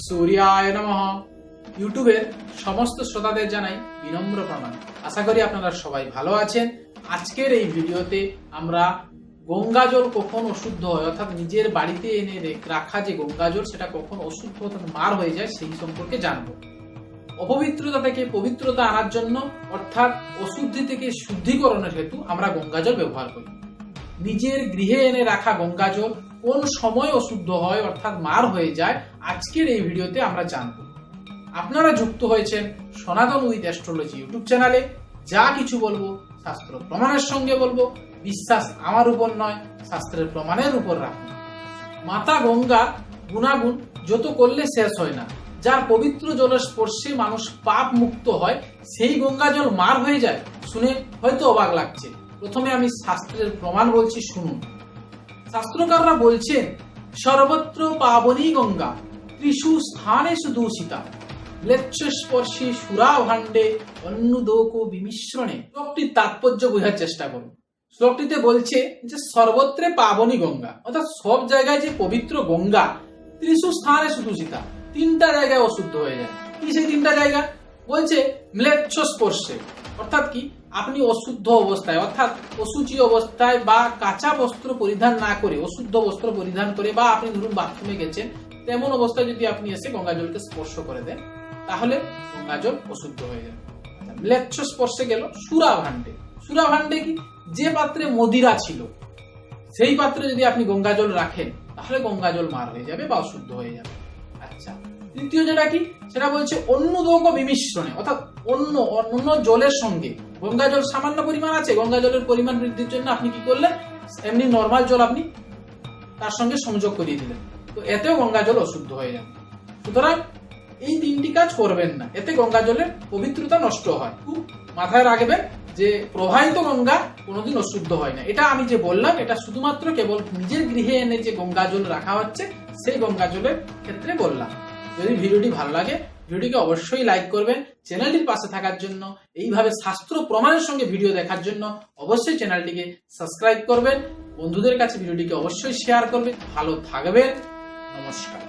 সূর্যায় নমঃ। ইউটিউবের সমস্ত শ্রোতাদের জানাই বিনম্র প্রণাম। আশা করি আপনারা সবাই ভালো আছেন। আজকের এই ভিডিওতে আমরা গঙ্গা জল কখন অশুদ্ধ হয়, অর্থাৎ নিজের বাড়িতে এনে রাখা যে গঙ্গা জল সেটা কখন অশুদ্ধ অর্থাৎ মার হয়ে যায়, সেই সম্পর্কে জানব। অপবিত্রতা থেকে পবিত্রতা আনার জন্য, অর্থাৎ অশুদ্ধি থেকে শুদ্ধিকরণের হেতু আমরা গঙ্গা জল ব্যবহার করি। নিজের গৃহে এনে রাখা গঙ্গা জল কোন সময় অশুদ্ধ হয় অর্থাৎ মার হয়ে যায়, আজকের এই ভিডিওতে আমরা জানব। আপনারা যুক্ত হয়েছেন সনাতন উইথ অ্যাস্ট্রোলজি ইউটিউব চ্যানেলে। যা কিছু বলব, শাস্ত্র প্রমাণের সঙ্গে বলব, বিশ্বাস আমার উপর নয়, শাস্ত্রের প্রমাণের উপর রাখুন মাতা গঙ্গা গুণাগুণ যত করলে শেষ হয় না। যার পবিত্র জলের স্পর্শে মানুষ পাপ মুক্ত হয়, সেই গঙ্গা জল মার হয়ে যায়, শুনে হয়তো অবাক লাগছে। প্রথমে আমি শাস্ত্রের প্রমাণ বলছি, শুনুন। শাস্ত্রকাররা বলছেন, সর্বত্র পাবনী গঙ্গা, ত্রিশু স্থানে সুদূষিতা ম্লেচ্ছ স্পর্শী সুরা ভাণ্ডে অন্নদোক বিমিশ্রণে। শ্লোকটির তাৎপর্য বোঝার চেষ্টা করুন। শ্লোকটিতে বলছে যে, সর্বত্রে পাবনী গঙ্গা, অর্থাৎ সব জায়গায় যে পবিত্র গঙ্গা, ত্রিশু স্থানে সুদূষিতা, তিনটা জায়গায় অশুদ্ধ হয়ে যায়। কি সেই তিনটা জায়গা? বলছে ম্লেচ্ছ স্পর্শে অর্থাৎ কি? আপনি অশুদ্ধ অবস্থায় অর্থাৎ অসুচি অবস্থায় বা কাঁচা বস্ত্র পরিধান না করে অশুদ্ধ বস্ত্র পরিধান করে বা আপনি ধরুন বাথরুমে গেছেন তেমন অবস্থায় যদি আপনি এসে গঙ্গা জলকে স্পর্শ করে দেন তাহলে গঙ্গা জল অশুদ্ধ হয়ে যাবে। আচ্ছা, ম্লেচ্ছ স্পর্শে গেল সুরা ভাণ্ডে সুরা ভাণ্ডে কি? যে পাত্রে মদিরা ছিল সেই পাত্রে যদি আপনি গঙ্গা জল রাখেন তাহলে গঙ্গা জল মার হয়ে যাবে বা অশুদ্ধ হয়ে যাবে। আচ্ছা তৃতীয় যেটা কি? সেটা বলছে অন্য দৌক বিমিশ্রণে, অর্থাৎ অন্য অন্য জলের সঙ্গে। গঙ্গা জল সামান্য পরিমাণ আছে, গঙ্গা জলের পরিমাণ বৃদ্ধির জন্য আপনি কি করলেন? এমনি নর্মাল জল আপনি তার সঙ্গে সংযোগ করিয়ে দিলেন। তো এতেও গঙ্গা জল অশুদ্ধ হয়ে যাবে সুতরাং এই তিনটি কাজ করবেন না। এতে গঙ্গা জলের পবিত্রতা নষ্ট হয়। খুব মাথায় রাখবেন যে প্রবাহিত গঙ্গা কোনোদিন অশুদ্ধ হয় না। এটা আমি যে বললাম, এটা শুধুমাত্র কেবল নিজের গৃহে এনে যে গঙ্গা জল রাখা হচ্ছে, সেই গঙ্গা জলের ক্ষেত্রে বললাম। যদি ভিডিওটি ভালো লাগে, ভিডিওটিকে অবশ্যই লাইক করবেন, চ্যানেলটির পাশে থাকার জন্য, এইভাবে শাস্ত্র প্রমাণের সঙ্গে ভিডিও দেখার জন্য অবশ্যই চ্যানেলটিকে সাবস্ক্রাইব করবেন। বন্ধুদের কাছে ভিডিওটিকে অবশ্যই শেয়ার করবেন। ভালো থাকবেন। নমস্কার।